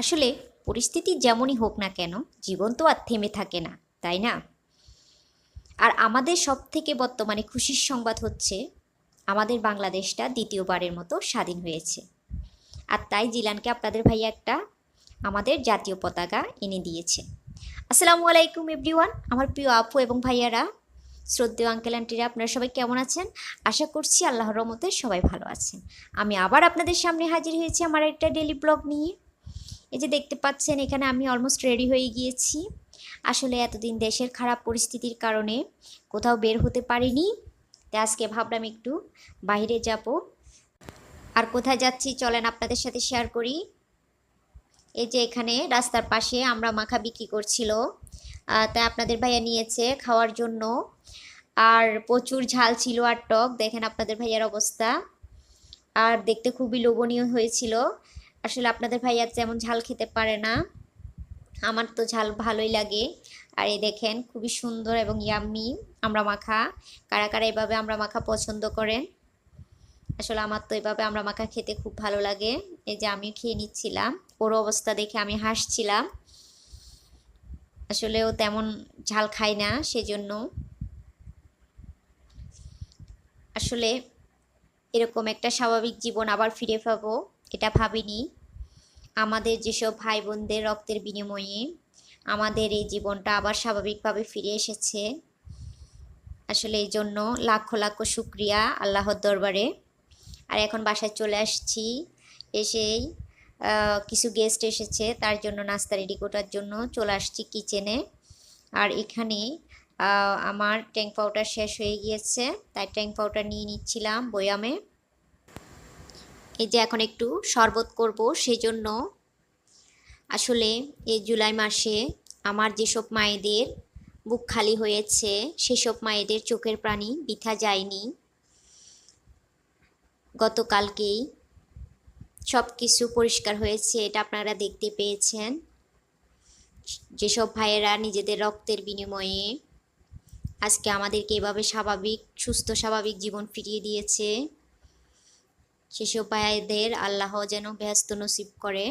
আসলে পরিস্থিতি যেমনই হোক না কেন, জীবন তো আর থেমে থাকে না, তাই না? আর আমাদের সব থেকে বর্তমানে খুশির সংবাদ হচ্ছে, আমাদের বাংলাদেশটা দ্বিতীয়বারের মতো স্বাধীন হয়েছে। আর তাই জিলানকে আপনাদের ভাইয়া একটা আমাদের জাতীয় পতাকা এনে দিয়েছে। আসসালামু আলাইকুম এভরিওয়ান, আমার প্রিয় আপু এবং ভাইয়ারা, শ্রদ্ধেয় আঙ্কেল, আন্টিরা, আপনারা সবাই কেমন আছেন? আশা করছি আল্লাহর রহমতে সবাই ভালো আছেন। আমি আবার আপনাদের সামনে হাজির হয়েছি আমার একটা ডেলি ব্লগ নিয়ে। এই যে দেখতে পাচ্ছেন, এখানে আমি অলমোস্ট রেডি হয়ে গিয়েছি। আসলে এতদিন দেশের খারাপ পরিস্থিতির কারণে কোথাও বের হতে পারিনি। তাই আজকে ভাবলাম একটু বাইরে যাব। আর কোথায় যাচ্ছি চলেন আপনাদের সাথে শেয়ার করি। এই যে এখানে রাস্তার পাশে আমরা মাখা বিক্রি করছিল। তাই আপনাদের ভাইয়া নিয়েছে খাওয়ার জন্য। আর প্রচুর ঝাল ছিল আর টক। দেখেন আপনাদের ভাইয়ার অবস্থা। আর দেখতে খুবই লোভনীয় হয়েছিল। আসলে আপনাদের ভাইয়া যেমন ঝাল খেতে পারে না। আমার তো ঝাল ভালোই লাগে। আর এই দেখেন, খুবই সুন্দর এবং ইয়াম্মি আমরা মাখা কারা কারা এভাবে আমরা মাখা পছন্দ করেন? আসলে আমার তো এভাবে আমরা মাখা খেতে খুব ভালো লাগে। এই যে আমি খেয়ে নিচ্ছিলাম। ওর অবস্থা দেখে আমি হাসছিলাম। আসলে ও তেমন ঝাল খায় না, সেজন্য। আসলে এরকম একটা স্বাভাবিক জীবন আবার ফিরে পাবো। এটা ভাবিনি। আমাদের যেসব ভাই বোনদের রক্তের বিনিময়ে আমাদের এই জীবনটা আবার স্বাভাবিকভাবে ফিরে এসেছে। আসলে এই জন্য লাখো লাখো শুক্রিয়া আল্লাহর দরবারে। আর এখন বাসায় চলে আসছি। এসেই কিছু গেস্ট এসেছে, তার জন্য নাস্তা রেডি করার জন্য চলে আসছি কিচেনে আর এখানে আমার ট্যাঙ্ক পাউডার শেষ হয়ে গিয়েছে, তাই ট্যাঙ্ক পাউডার নিয়ে নিচ্ছিলাম বয়ামে। এই যে এখন একটু শরবত করব সেই জন্য আসলে এই জুলাই মাসে আমার যেসব মায়েদের বুক খালি হয়েছে, সেসব মায়েদের চোখের প্রাণী বৃথা যায়নি। গতকালকেই সব কিছু পরিষ্কার হয়েছে, এটা আপনারা দেখতে পেয়েছেন। যেসব ভাইয়েরা নিজেদের রক্তের বিনিময়ে আজকে আমাদেরকে এভাবে স্বাভাবিক, সুস্থ, স্বাভাবিক জীবন ফিরিয়ে দিয়েছে। ভাইদের আল্লাহ যেন ব্যস্ত নসিব করে।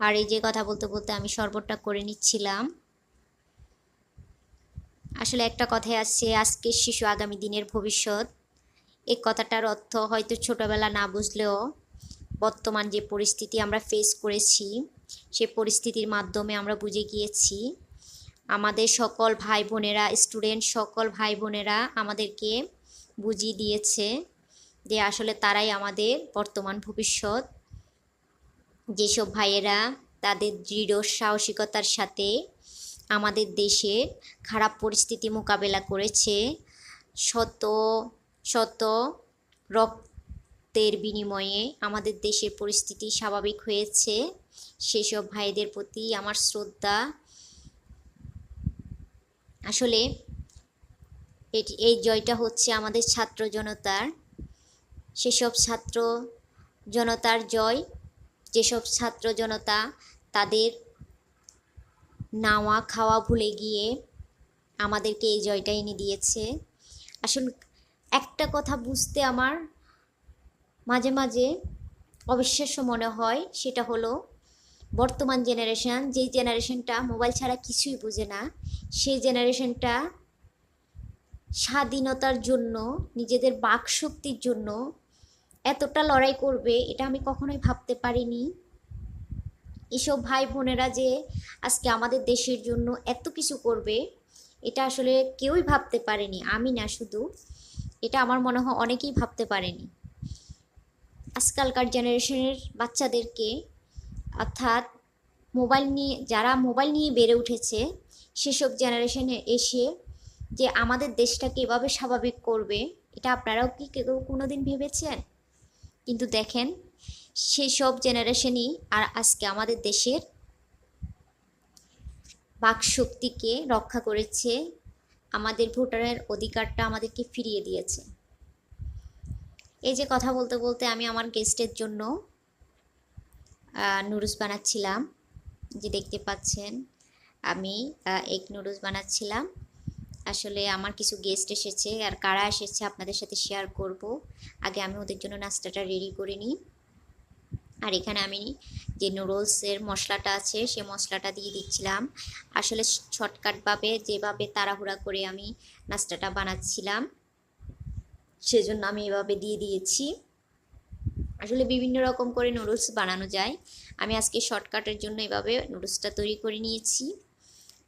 আর এই যে কথা বলতে বলতে আমি শরবতটা করে নিচ্ছিলাম। আসলে একটা কথাই আছে আজকের শিশু আগামী দিনের ভবিষ্যৎ। এই কথাটার অর্থ হয়তো ছোটবেলা না বুঝলেও বর্তমান যে পরিস্থিতি আমরা ফেস করেছি, সে পরিস্থিতির মাধ্যমে আমরা বুঝে গিয়েছি। আমাদের সকল ভাই বোনেরা স্টুডেন্ট সকল ভাই বোনেরা আমাদেরকে বুঝিয়ে দিয়েছে। যে আসলে তারাই আমাদের বর্তমান ভবিষ্যৎ। যেসব ভাইয়েরা তাদের দৃঢ় সাহসিকতার সাথে আমাদের দেশের খারাপ পরিস্থিতি মোকাবেলা করেছে, শত শত রক্তের বিনিময়ে আমাদের দেশের পরিস্থিতি স্বাভাবিক হয়েছে। সেসব ভাইদের প্রতি আমার শ্রদ্ধা। আসলে এই জয়টা হচ্ছে আমাদের ছাত্র জনতার সেসব ছাত্র জনতার জয়, যেসব ছাত্র জনতা তাদের নাওয়া খাওয়া ভুলে গিয়ে আমাদেরকে এই জয়টা এনে দিয়েছে। আসলে একটা কথা বুঝতে আমার মাঝে মাঝে অবিশ্বাস্য মনে হয়, সেটা হলো বর্তমান জেনারেশন যেই জেনারেশনটা মোবাইল ছাড়া কিছুই বোঝে না, সেই জেনারেশনটা স্বাধীনতার জন্য, নিজেদের বাক শক্তির জন্য এতটা লড়াই করবে, এটা আমি কখনোই ভাবতে পারিনি। এসব ভাই বোনেরা যে আজকে আমাদের দেশের জন্য এত কিছু করবে, এটা আসলে কেউই ভাবতে পারেনি, আমি না শুধু। এটা আমার মনে হয় অনেকেই ভাবতে পারেনি। আজকালকার জেনারেশনের বাচ্চাদেরকে, অর্থাৎ মোবাইল নিয়ে, যারা মোবাইল নিয়ে বেড়ে উঠেছে, সেসব জেনারেশনে এসে যে আমাদের দেশটাকে এভাবে স্বাভাবিক করবে, এটা আপনারাও কি কেউ কোনো দিন ভেবেছেন? কিন্তু দেখেন, সেসব জেনারেশনই আর আজকে আমাদের দেশের বাকশক্তিকে রক্ষা করেছে, আমাদের ভোটারের অধিকারটা আমাদেরকে ফিরিয়ে দিয়েছে। এই যে কথা বলতে বলতে আমি আমার গেস্টের জন্য নুডলস বানাচ্ছিলাম। যে দেখতে পাচ্ছেন, আমি এক নুডলস বানাচ্ছিলাম। আসলে আমার কিছু গেস্ট এসেছে আর কারা এসেছে আপনাদের সাথে শেয়ার করব। আগে আমি ওদের জন্য নাস্তাটা রেডি করে নিই। আর এখানে আমি যে নুডলসের মশলাটা আছে, সে মশলাটা দিয়ে দিচ্ছিলাম। আসলে শর্টকাটভাবে যেভাবে তাড়াহুড়া করে আমি নাস্তাটা বানাচ্ছিলাম, সেজন্য আমি এভাবে দিয়ে দিয়েছি। আসলে বিভিন্ন রকম করে নুডলস বানানো যায়। আমি আজকে শর্টকাটের জন্য এভাবে নুডলসটা তৈরি করে নিয়েছি।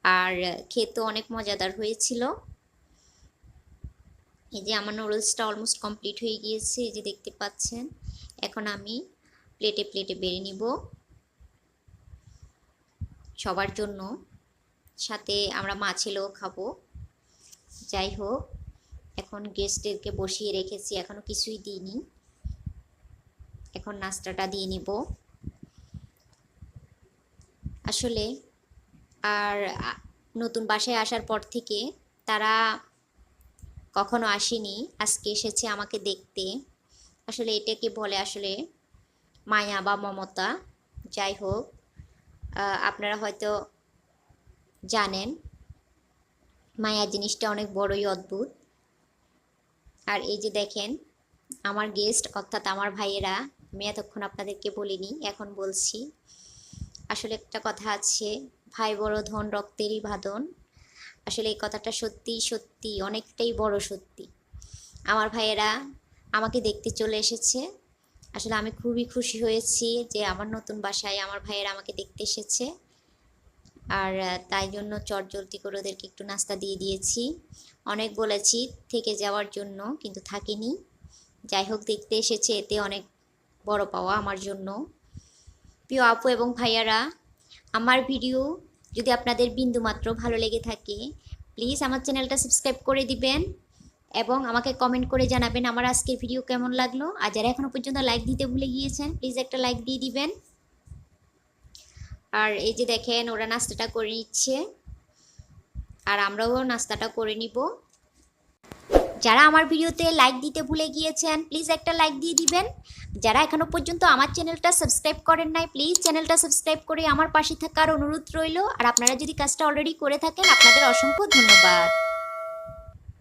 আর খেতে অনেক মজাদার হয়েছিল। এই যে আমার নুডলসটা অলমোস্ট কমপ্লিট হয়ে গিয়েছে, এই যে দেখতে পাচ্ছেন। এখন আমি প্লেটে প্লেটে বেড়ে নিব। সবার জন্য। সাথে আমরা মাছেলেও খাব। যাই হোক, এখন গেস্টদেরকে বসিয়ে রেখেছি এখনও কিছুই দিইনি। এখন নাস্তাটা দিয়ে নিব। আসলে আর নতুন বাসায় আসার পর থেকে তারা কখনো আসেনি। আজকে এসেছে আমাকে দেখতে। আসলে এটাকে বলে আসলে মায়া বা মমতা। যাই হোক আপনারা হয়তো জানেন, মায়া জিনিসটা অনেক বড়ই অদ্ভুত। আর এই যে দেখেন, আমার গেস্ট অর্থাৎ আমার ভাইয়েরা, আমি এতক্ষণ আপনাদেরকে বলিনি, এখন বলছি। আসলে একটা কথা আছে ভাই বড়, ধন রক্তেরই বাঁধন আসলে এই কথাটা সত্যি সত্যি, অনেকটাই বড় সত্যি। আমার ভাইয়েরা আমাকে দেখতে চলে এসেছে। আসলে আমি খুবই খুশি হয়েছি যে আমার নতুন বাসায় আমার ভাইয়েরা আমাকে দেখতে এসেছে। আর তাই জন্য চটজলদি করে ওদেরকে একটু নাস্তা দিয়ে দিয়েছি। অনেক বলেছি থেকে যাওয়ার জন্য, কিন্তু থাকিনি। যাই হোক, দেখতে এসেছে, এতে অনেক বড় পাওয়া আমার জন্য। প্রিয় আপু এবং ভাইয়ারা আমার ভিডিও যদি আপনাদের বিন্দুমাত্র ভালো লেগে থাকে প্লিজ আমার চ্যানেলটা সাবস্ক্রাইব করে দিবেন এবং আমাকে কমেন্ট করে জানাবেন আমার আজকের ভিডিও কেমন লাগল। আর যারা এখনও পর্যন্ত লাইক দিতে ভুলে গিয়েছেন প্লিজ একটা লাইক দিয়ে দিবেন। আর এই যে দেখেন, ওরা নাস্তাটা করে নিচ্ছে। আর আমরাও নাস্তাটা করে নিব। যারা আমার ভিডিওতে লাইক দিতে ভুলে গিয়েছেন প্লিজ একটা লাইক দিয়ে দিবেন। যারা এখনও পর্যন্ত আমার চ্যানেলটা সাবস্ক্রাইব করেন নাই প্লিজ চ্যানেলটা সাবস্ক্রাইব করে আমার পাশে থাকার অনুরোধ রইল। আর আপনারা যদি কাজটা অলরেডি করে থাকেন, আপনাদের অসংখ্য ধন্যবাদ।